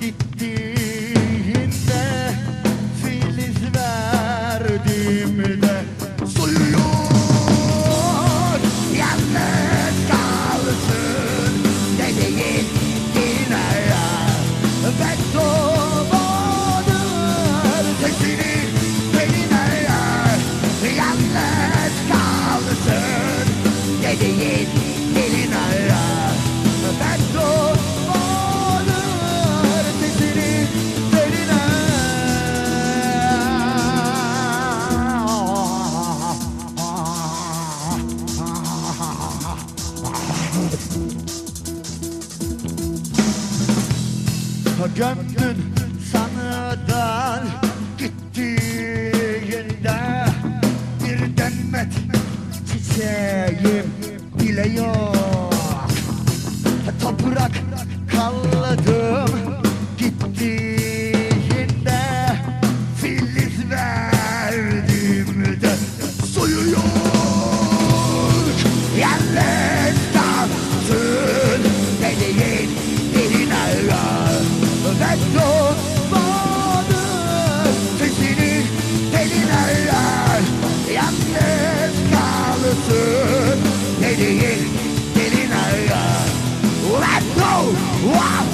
gitti Gömdün sanıdan gittiğinde Bir demet çiçeğim bile yok. Wow!